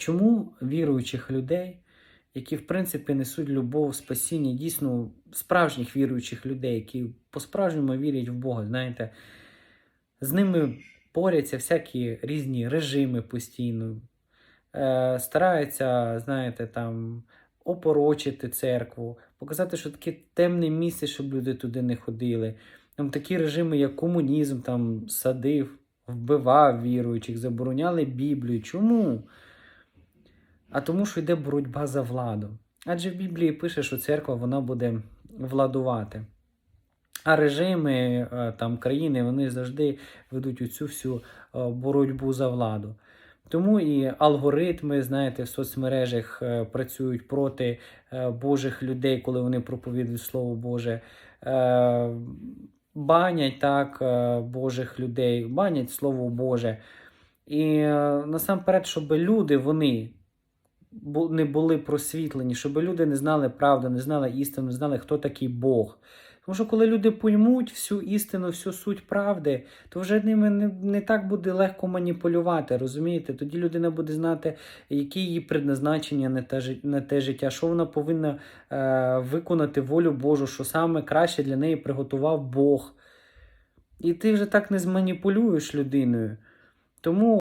чому віруючих людей, які в принципі несуть любов, спасіння, дійсно справжніх віруючих людей, які по-справжньому вірять в Бога, знаєте, з ними борються всякі різні режими постійно, е, стараються, знаєте, там опорочити церкву, показати, що таке темне місце, щоб люди туди не ходили. Там такі режими, як комунізм, там садив, вбивав віруючих, забороняли Біблію. Чому? А тому, що йде боротьба за владу. Адже в Біблії пише, що церква вона буде владувати. А режими е, там країни вони завжди ведуть оцю всю е, боротьбу за владу. Тому і алгоритми, знаєте, в соцмережах е, працюють проти Божих людей, коли вони проповідують Слово Боже. Банять так Божих людей, банять Слово Боже. І насамперед, щоб люди вони не були просвітлені, щоб люди не знали правду, не знали істину, не знали, хто такий Бог. Тому що коли люди поймуть всю істину, всю суть правди, то вже ними не, не так буде легко маніпулювати, розумієте? Тоді людина буде знати, яке її предназначення на те, на те життя, що вона повинна е, виконати волю Божу, що саме краще для неї приготував Бог. І ти вже так не зманіпулюєш людиною. Тому